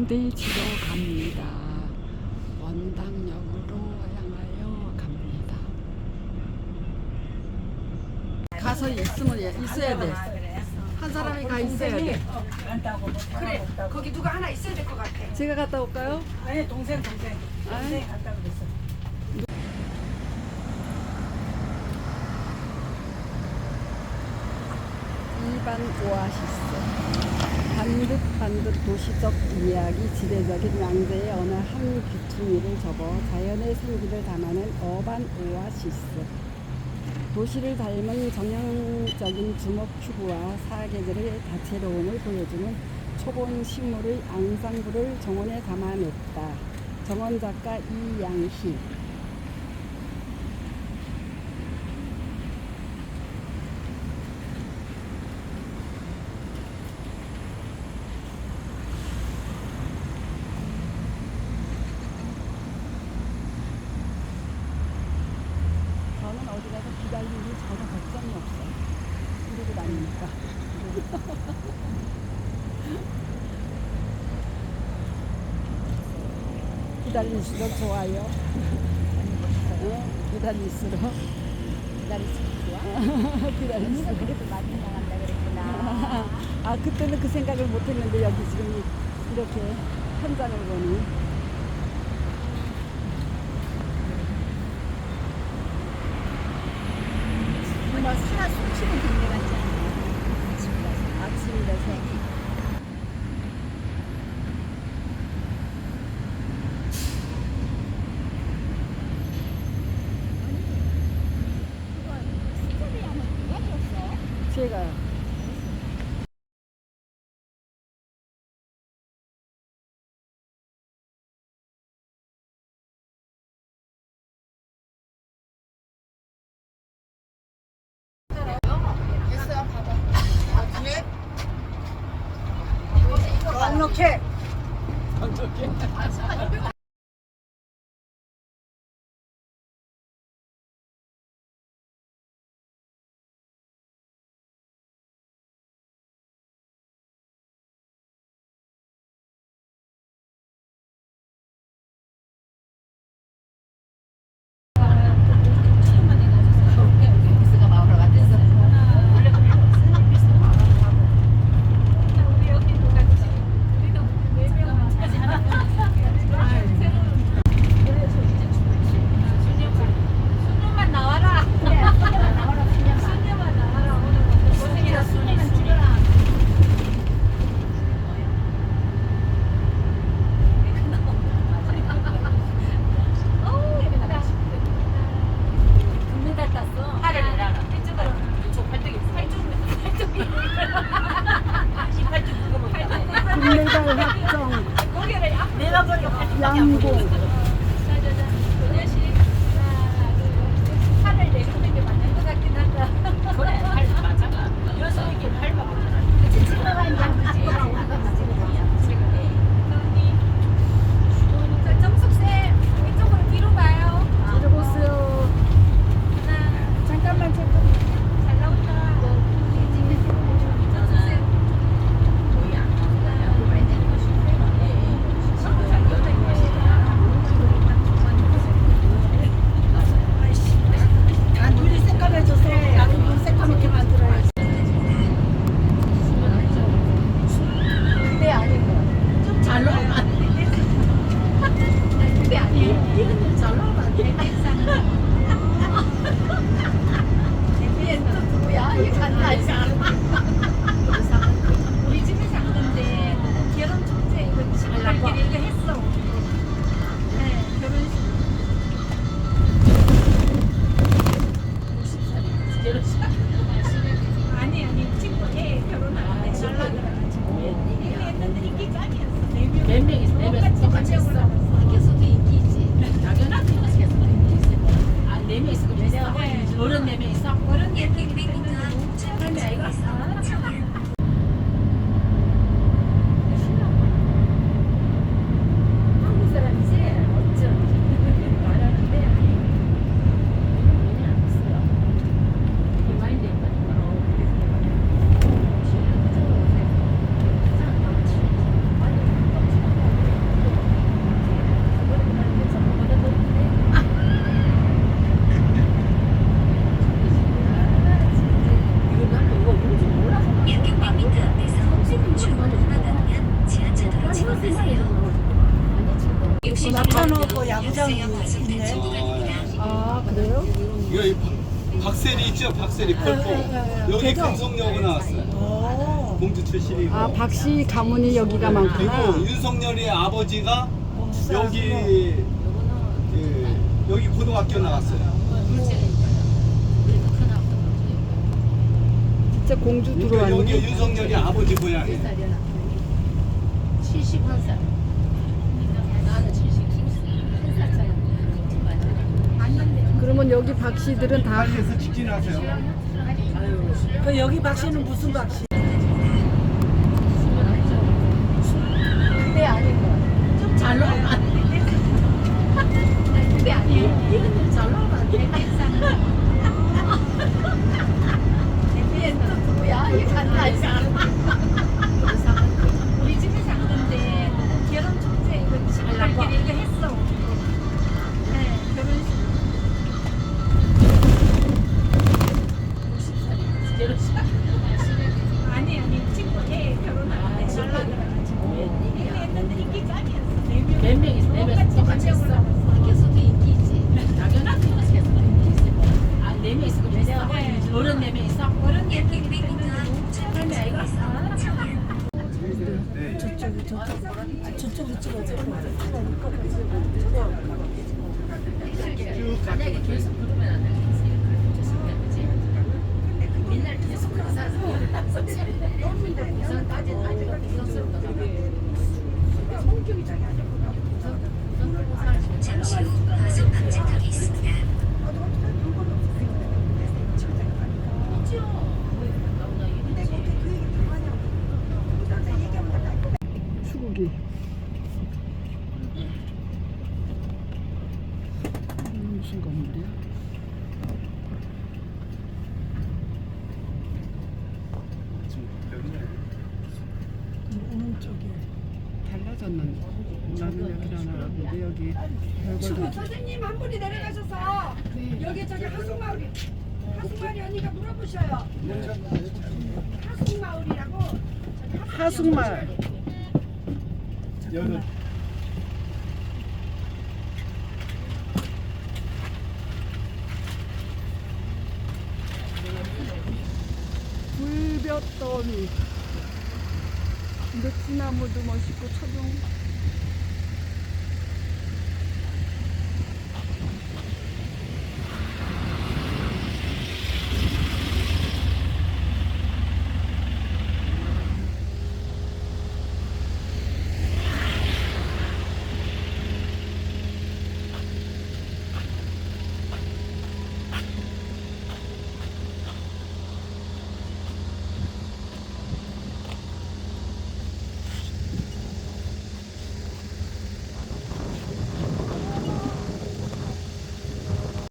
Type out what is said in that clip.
양대지로 갑니다. 원당역으로 향하여 갑니다. 가서 있으면 있어야 돼. 한 사람이 가 있어야 돼. 그래 거기 누가 하나 있어야 될 것 같아 제가 갔다 올까요? 아니 동생 동생 아이. 동생이 갔다 그랬어 이반 오아시스 반듯반듯 도시적 이야기 지배적인 양재의 어느 한 귀퉁이를 접어 자연의 생기를 담아낸 어반 오아시스 도시를 닮은 정형적인 주먹 큐브와 사계절의 다채로움을 보여주는 초본 식물의 앙상블을 정원에 담아냈다. 정원 작가 이양희 저는 어디 가서 기다리는 게 전혀 걱정이 없어요. 이러고 다니니까. 기다릴수록 좋아요. 어, 기다릴수록. 기다릴수록 좋아? 기다릴수록. 그래도 많이 나간다 그랬구나. 아, 그때는 그 생각을 못 했는데 여기 지금 이렇게 현장을 보니. 뭔가 살아 숨쉬는 동네 같지 않아요? 아침이라서. 아침이라서. 그거 스토리 하면 누가 줬어? 제가 넉넉해 스가 마을로 갔댔어. 수녀만 나와라. 수녀만 나와라. 오늘 고생이다 수녀 수녀. 어우 예쁘다. 금메달 땄어. 팔을 내라. 이쪽으로. 이쪽 팔뚝이 팔뚝 팔뚝이. 이 팔뚝 그거 뭐 팔뚝. 금메달 확정 고개를 앞으로 내가 보니 malo ang 박세리 있죠? 박세리 펄포. 여기 금속여고 나왔어요. 공주 출신이고. 아 박씨 가문이 여기가 많구나. 그리고 윤석열의 아버지가 여기 그, 여기 고등학교 나왔어요. 진짜 공주 그러니까 여기 들어왔네. 윤석열이 아버지 고향이에요. 71살. 나는 71살 차이. 그러면 여기 박씨들은 다 파리에서 직진하세요. 그 여기 박씨는 무슨 박씨? 그때 아니고 좀잘 나오면 안 돼. 그때 아니고 이분들 잘 나오면 안 돼. 얘는 또 누구야? 얘 간다 네. 저쪽으로 찍어줘. 만약에 계속 그러면 안 되겠지. 맨날 계속 그런 사람 우선까지는 아니고 우선스럽다. 성격이 잠시 후 과속 방지턱이 있습니다. 수국이. 음, 무슨 건물이야? 달라졌는데 나는 여기 안 알았는데 여기 별걸도 선생님 한 분이 내려가셔서 여기 저기 하숙마을이 하숙마을이 아니까 물어보셔요. 하숙마을이라고 하숙마을 여기 불볕더위 느티나무도 멋있고 초종